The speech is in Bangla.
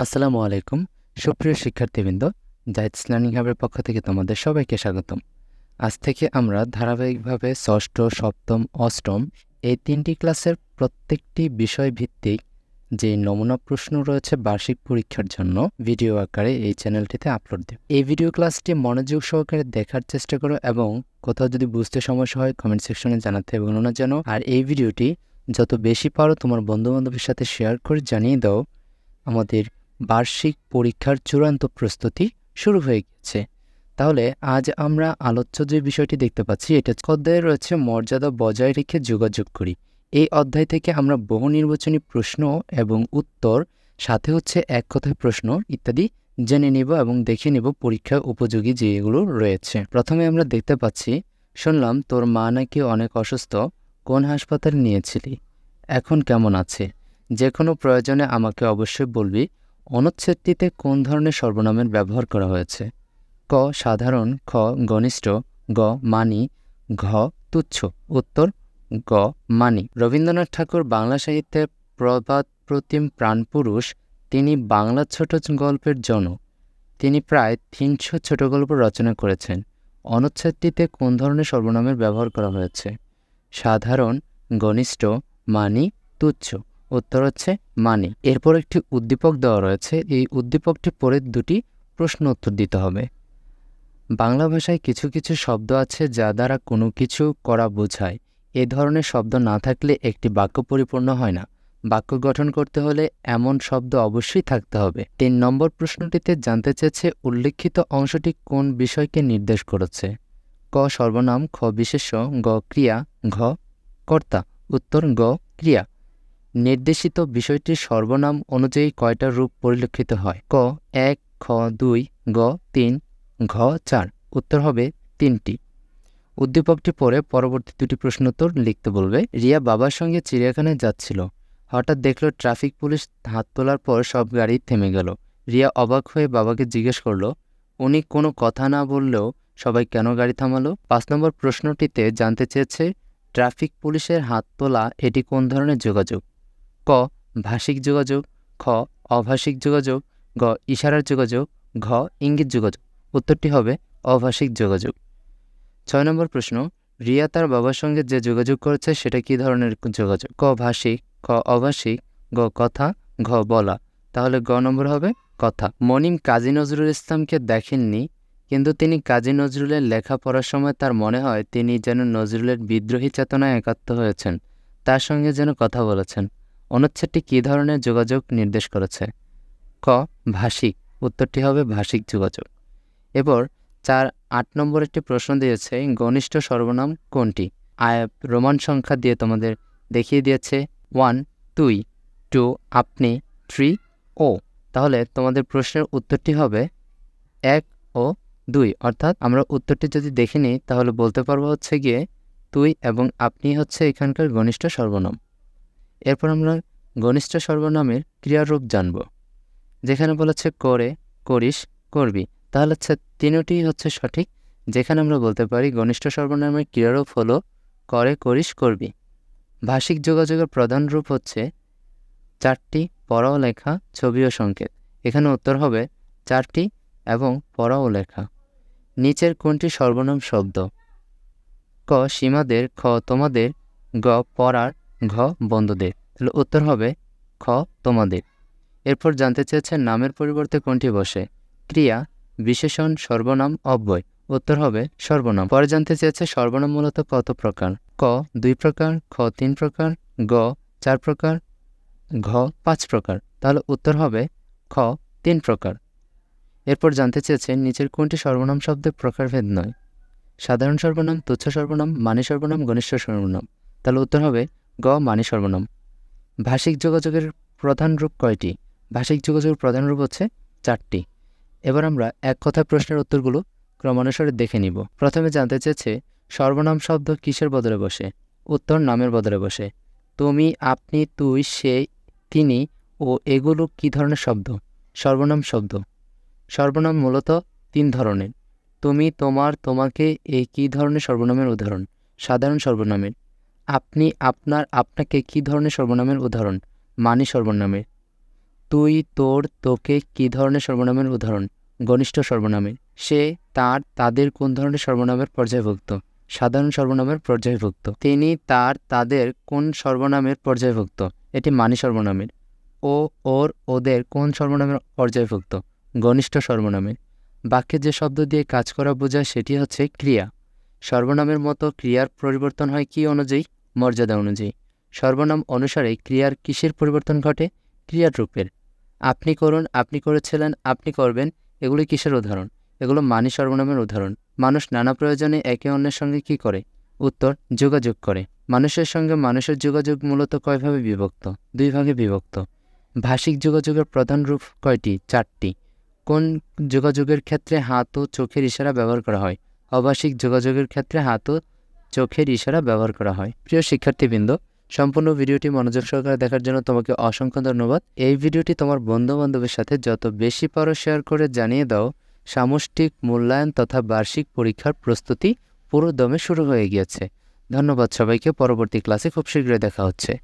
আসসালামু আলাইকুম। সুপ্রিয় শিক্ষার্থীবৃন্দ জাইটস লার্নিং হাবের পক্ষ থেকে তোমাদের সবাইকে স্বাগতম। আজ থেকে আমরা ধারাবাহিকভাবে ষষ্ঠ, সপ্তম, অষ্টম এই তিনটি ক্লাসের প্রত্যেকটি বিষয় ভিত্তিক যে নমুনা প্রশ্ন রয়েছে বার্ষিক পরীক্ষার জন্য ভিডিও আকারে এই চ্যানেলটিতে আপলোড দেব। এই ভিডিও ক্লাসটি মনোযোগ সহকারে দেখার চেষ্টা করো এবং কোথাও যদি বুঝতে সমস্যা হয় কমেন্ট সেকশনে জানাতে ভুলো না জানো আর এই ভিডিওটি যত বেশি পারো তোমার বন্ধুবান্ধবের সাথে শেয়ার করে জানিয়ে দাও। আমাদের বার্ষিক পরীক্ষার চূড়ান্ত প্রস্তুতি শুরু হয়ে গেছে। তাহলে আজ আমরা আলোচ্য যে বিষয়টি দেখতে পাচ্ছি, এটা অধ্যায়ে রয়েছে মর্যাদা বজায় রেখে যোগাযোগ করি। এই অধ্যায় থেকে আমরা বহু নির্বাচনী প্রশ্ন এবং উত্তর, সাথে হচ্ছে এক কথায় প্রশ্ন ইত্যাদি জেনে নিব এবং দেখে নিব পরীক্ষা উপযোগী যেগুলো রয়েছে। প্রথমে আমরা দেখতে পাচ্ছি, শুনলাম, তোর মা নাকি অনেক অসুস্থ, কোন হাসপাতালে নিয়েছিলি? এখন কেমন আছে? যে কোনো প্রয়োজনে আমাকে অবশ্যই বলবি। অনুচ্ছেদটিতে কোন ধরনের সর্বনামের ব্যবহার করা হয়েছে? ক. সাধারণ, খ. ঘনিষ্ঠ, গ. মানি, ঘ. তুচ্ছ। উত্তর, গ. মানি। রবীন্দ্রনাথ ঠাকুর বাংলা সাহিত্যের প্রবাদ প্রতিম প্রাণপুরুষ, তিনি বাংলা ছোট গল্পের জনক। তিনি প্রায় তিনশো ছোট গল্প রচনা করেছেন। অনুচ্ছেদটিতে কোন ধরনের সর্বনামের ব্যবহার করা হয়েছে? সাধারণ, ঘনিষ্ঠ, মানি, তুচ্ছ। উত্তর হচ্ছে মানি। এরপর একটি উদ্দীপক দেওয়া রয়েছে। এই উদ্দীপকটি পরে দুটি প্রশ্ন উত্তর দিতে হবে। বাংলা ভাষায় কিছু কিছু শব্দ আছে যা দ্বারা কোনো কিছু করা বোঝায়। এ ধরনের শব্দ না থাকলে একটি বাক্য পরিপূর্ণ হয় না। বাক্য গঠন করতে হলে এমন শব্দ অবশ্যই থাকতে হবে। তিন নম্বর প্রশ্নটিতে জানতে চেয়েছে উল্লেখিত অংশটি কোন বিষয়কে নির্দেশ করেছে। ক সর্বনাম, খ বিশেষ্য, গ ক্রিয়া, ঘ কর্তা। উত্তর, গ ক্রিয়া। নির্দেশিত বিষয়টির সর্বনাম অনুযায়ী কয়টা রূপ পরিলক্ষিত হয়? ক, এক, খ, দুই, গ, তিন, ঘ, চার। উত্তর হবে তিনটি। উদ্দীপকটি পরে পরবর্তী দুটি প্রশ্নোত্তর লিখতে বলবে, রিয়া বাবার সঙ্গে চিড়িয়াখানায় যাচ্ছিল। হঠাৎ দেখল ট্রাফিক পুলিশ হাত তোলার পর সব গাড়ি থেমে গেল। রিয়া অবাক হয়ে বাবাকে জিজ্ঞেস করল, উনি কোনো কথা না বললেও সবাই কেন গাড়ি থামালো? পাঁচ নম্বর প্রশ্নটিতে জানতে চেয়েছে, ট্রাফিক পুলিশের হাত তোলা এটি কোন ধরনের যোগাযোগ? ক, ভাষিক যোগাযোগ, খ, অভাষিক যোগাযোগ, গ, ইশারার যোগাযোগ, ঘ, ইঙ্গিত যোগাযোগ। উত্তরটি হবে অভাষিক যোগাযোগ। ছয় নম্বর প্রশ্ন, রিয়া তার বাবার সঙ্গে যে যোগাযোগ করেছে সেটা কী ধরনের যোগাযোগ? ক, ভাষিক ক অভাষিক, গ, কথা, ঘ, বলা। তাহলে গ নম্বর হবে কথা। মনিম কাজী নজরুল ইসলামকে দেখেননি, কিন্তু তিনি কাজী নজরুলের লেখা পড়ার সময় তার মনে হয় তিনি যেন নজরুলের বিদ্রোহী চেতনায় একাত্ম হয়েছেন। তার সঙ্গে যেন কথা বলেছেন। অনুচ্ছেদটি কী ধরনের যোগাযোগ নির্দেশ করেছে? ক, ভাষিক। উত্তরটি হবে ভাষিক যোগাযোগ। এবার চার, আট নম্বর একটি প্রশ্ন দিয়েছে, ঘনিষ্ঠ সর্বনাম কোনটি? আয় রোমান সংখ্যা দিয়ে তোমাদের দেখিয়ে দিয়েছে, ওয়ান, দুই, টু, আপনি, থ্রি, ও। তাহলে তোমাদের প্রশ্নের উত্তরটি হবে এক ও দুই। অর্থাৎ আমরা উত্তরটি যদি দেখে নিই, তাহলে বলতে পারব হচ্ছে গিয়ে, তুই এবং আপনি হচ্ছে এখানকার ঘনিষ্ঠ সর্বনাম। এরপর আমরা ঘনিষ্ঠ সর্বনামের ক্রিয়ারূপ জানব, যেখানে বলেছে করে, করিস, করবি। তাহলে হচ্ছে তিনটি হচ্ছে সঠিক, যেখানে আমরা বলতে পারি ঘনিষ্ঠ সর্বনামের ক্রিয়ারূপ হলো করে, করিস, করবি। ভাষিক যোগাযোগের প্রধান রূপ হচ্ছে চারটি পড়া ও লেখা, ছবি ও সংকেত। এখানে উত্তর হবে চারটি এবং পড়া ও লেখা। নিচের কোনটি সর্বনাম শব্দ? ক, সীমাদের, খ, তোমাদের, গ, পড়ার ঘ বন্ধুদের। তাহলে উত্তর হবে খ তোমাদের। এরপর জানতে চেয়েছেন নামের পরিবর্তে কোনটি বসে। ক্রিয়া, বিশেষণ, সর্বনাম, অব্যয়। উত্তর হবে সর্বনাম। পরে জানতে চেয়েছে সর্বনাম মূলত কত প্রকার? ক, দুই প্রকার, খ, তিন প্রকার, গ, চার প্রকার, ঘ, পাঁচ প্রকার। তাহলে উত্তর হবে খ, তিন প্রকার। এরপর জানতে চেয়েছে নিচের কোনটি সর্বনাম শব্দের প্রকারভেদ নয়? সাধারণ সর্বনাম, তুচ্ছ সর্বনাম, মানি সর্বনাম, ঘনিষ্ঠ সর্বনাম। তাহলে উত্তর হবে গ মানি সর্বনাম। ভাষিক যোগাযোগের প্রধান রূপ কয়টি? ভাষিক যোগাযোগের প্রধান রূপ হচ্ছে চারটি। এবার আমরা এক কথায় প্রশ্নের উত্তরগুলো ক্রমানুসারে দেখে নিব। প্রথমে জানতে চেয়েছে, সর্বনাম শব্দ কিসের বদলে বসে? উত্তর, নামের বদলে বসে। তুমি, আপনি, তুই, সে, তিনি ও এগুলো কী ধরনের শব্দ? সর্বনাম শব্দ। সর্বনাম মূলত তিন ধরনের। তুমি, তোমার, তোমাকে এই কী ধরনের সর্বনামের উদাহরণ? সাধারণ সর্বনামের। আপনি আপনার আপনাকে কী ধরনের সর্বনামের উদাহরণ? মানি সর্বনামের তুই, তোর, তোকে কী ধরনের সর্বনামের উদাহরণ? ঘনিষ্ঠ সর্বনামের সে, তার, তাদের কোন ধরনের সর্বনামের পর্যায়ভুক্ত? সাধারণ সর্বনামের পর্যায়ভুক্ত। তিনি, তার, তাদের কোন সর্বনামের পর্যায়ভুক্ত? এটি মানি সর্বনামের ও, ওর, ওদের কোন সর্বনামের পর্যায়ভুক্ত? ঘনিষ্ঠ সর্বনামের বাক্যে যে শব্দ দিয়ে কাজ করা বোঝায় সেটি হচ্ছে ক্রিয়া। সর্বনামের মতো ক্রিয়ার পরিবর্তন হয় কি অনুযায়ী? মর্যাদা অনুযায়ী। সর্বনাম অনুসারে ক্রিয়ার কিসের পরিবর্তন ঘটে? ক্রিয়ার রূপের আপনি করুন, আপনি করেছিলেন, আপনি করবেন, এগুলি কিসের উদাহরণ? এগুলো মানি সর্বনামের উদাহরণ। মানুষ নানা প্রয়োজনে একে অন্যের সঙ্গে কি করে? উত্তর, যোগাযোগ করে। মানুষের সঙ্গে মানুষের যোগাযোগ মূলত কয়ভাবে বিভক্ত? দুই ভাগে বিভক্ত। ভাষিক যোগাযোগের প্রধান রূপ কয়টি? চারটি। কোন যোগাযোগের ক্ষেত্রে হাত ও চোখের ইশারা ব্যবহার করা হয়? অভাষিক যোগাযোগের ক্ষেত্রে হাত ও চোখের ইশারা ব্যবহার করা হয়। প্রিয় শিক্ষার্থীবৃন্দ, সম্পূর্ণ ভিডিওটি মনোযোগ সহকারে দেখার জন্য তোমাকে অসংখ্য ধন্যবাদ। এই ভিডিওটি তোমার বন্ধুবান্ধবের সাথে যত বেশি পারো শেয়ার করে জানিয়ে দাও, সামষ্টিক মূল্যায়ন তথা বার্ষিক পরীক্ষার প্রস্তুতি পুরোদমে শুরু হয়ে গিয়েছে। ধন্যবাদ সবাইকে, পরবর্তী ক্লাসে খুব শীঘ্রই দেখা হচ্ছে।